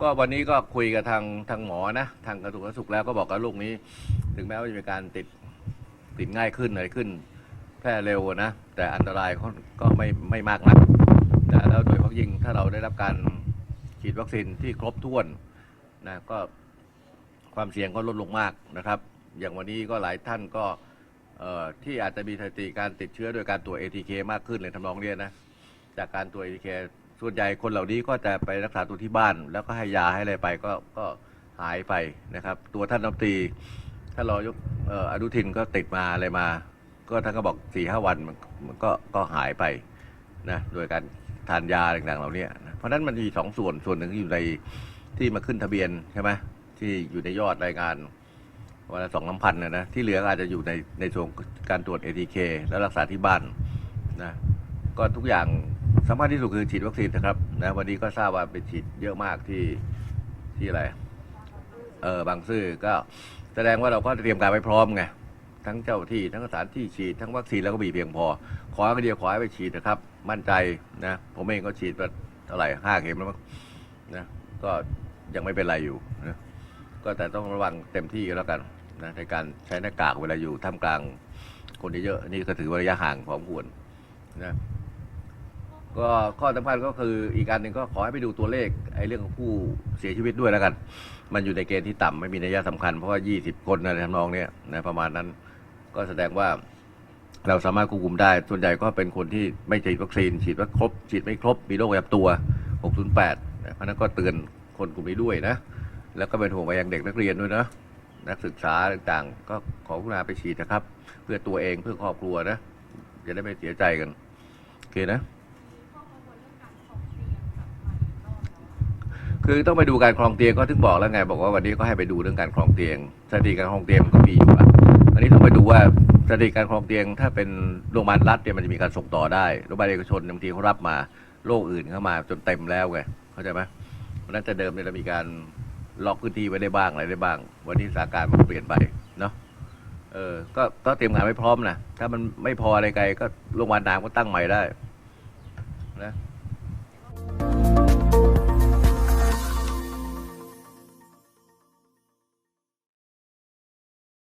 ก็วันนี้ก็คุยกับทางทางหมอนะ ทางกระทรวงสาธารณสุขแล้วก็บอกกับลูกนี้ ถึงแม้ว่าจะมีการติดติดง่ายขึ้นอะไรขึ้น แพร่เร็วนะ แต่อันตรายก็ก็ไม่ไม่มากนักแต่แล้วโดยเฉพาะยิ่งถ้าเราได้รับการฉีดวัคซีนที่ครบถ้วนนะก็ความเสี่ยงก็ลดลงมากนะครับ อย่างวันนี้ก็หลายท่านก็เอ่อที่อาจจะมีสถิติการติดเชื้อโดยการตรวจ ATK มากขึ้นเลยทำนองเนี้ยนะ จากการตรวจ ATK ส่วนใหญ่คนเหล่านี้ก็จะไปรักษาตัวที่บ้าน แล้วก็ให้ยาให้อะไรไปก็ก็หายไปนะครับ ตัวท่านรัฐมนตรีท่านรอยกอนุทินก็ติดมาอะไรมา ก็ท่านก็บอกสี่ห้าวันมันก็ก็หายไปนะโดยการทานยาต่างๆเหล่านี้เพราะนั้นมันมีสองส่วนส่วนหนึ่งที่อยู่ในที่มาขึ้นทะเบียนใช่ไหมที่อยู่ในยอดรายงานวันละสองน้ำพันนะนะที่เหลืออาจจะอยู่ในในส่วนการตรวจ ATK แล้วรักษาที่บ้านนะก็ทุกอย่าง สำคัญที่สุดคือฉีดวัคซีนนะครับนะวันนี้ก็ทราบว่าไปฉีดเยอะมากที่ที่อะไรเออบางซื่อก็แสดงว่าเราก็เตรียมการไว้พร้อมไงทั้งเจ้าที่ทั้งสถานที่ฉีดทั้งวัคซีนแล้วก็มีเพียงพอ ขอให้เดียวขอให้ไปฉีดนะครับ มั่นใจนะผมเองก็ฉีดไปเท่าไหร่ห้าเข็มแล้วมั้งนะก็ยังไม่เป็นไรอยู่นะก็แต่ต้องระวังเต็มที่แล้วกันนะในการใช้หน้ากากเวลาอยู่ท่ามกลางคนเยอะๆนี่ก็ถือว่าระยะห่างพอสมควรนะ ก็ข้อสำคัญก็คืออีกการหนึ่งก็ขอให้ไปดูตัวเลขไอ้เรื่องของผู้เสียชีวิตด้วยแล้วกัน มันอยู่ในเกณฑ์ที่ต่ำไม่มีนัยสำคัญเพราะว่า 20 คนในทำนองเนี้ยนะประมาณนั้นก็แสดงว่าเราสามารถควบคุมได้ ส่วนใหญ่ก็เป็นคนที่ไม่ฉีดวัคซีน ฉีดว่าครบ ฉีดไม่ครบ มีโรคประจำตัว 608นะเพราะนั้นก็เตือนคนกลุ่มนี้ด้วยนะ แล้วก็เป็นห่วงไปยังเด็กนักเรียนด้วยนะ นักศึกษาต่างๆ ก็ขอกรุณาไปฉีดนะครับ เพื่อตัวเองเพื่อครอบครัวนะ จะได้ไม่เสียใจกัน โอเคนะ คือต้องไปดูการคลองเตียงก็ถึงบอกแล้วไงบอกว่าวันนี้ก็ให้ไปดูเรื่องการคลองเตียงสถิติการคลองเตียงก็มีอยู่อะอันนี้ต้องไปดูว่าสถิติการคลองเตียง ถ้าเป็นโรงพยาบาลรัฐเนี่ยมันจะมีการส่งต่อได้โรงพยาบาลเอกชนบางทีเขารับมาโรคอื่นเข้ามาจนเต็มแล้วไงเข้าใจไหมเพราะฉะนั้นแต่เดิมเนี่ยเรามีการล็อกพื้นที่ไว้ได้บ้างอะไรได้บ้าง วันนี้สถานการณ์มันเปลี่ยนไปเนาะเออก็ก็เตรียมงานไว้พร้อมนะถ้ามันไม่พออะไรไกลก็โรงพยาบาลน้ำก็ตั้งใหม่ได้นะ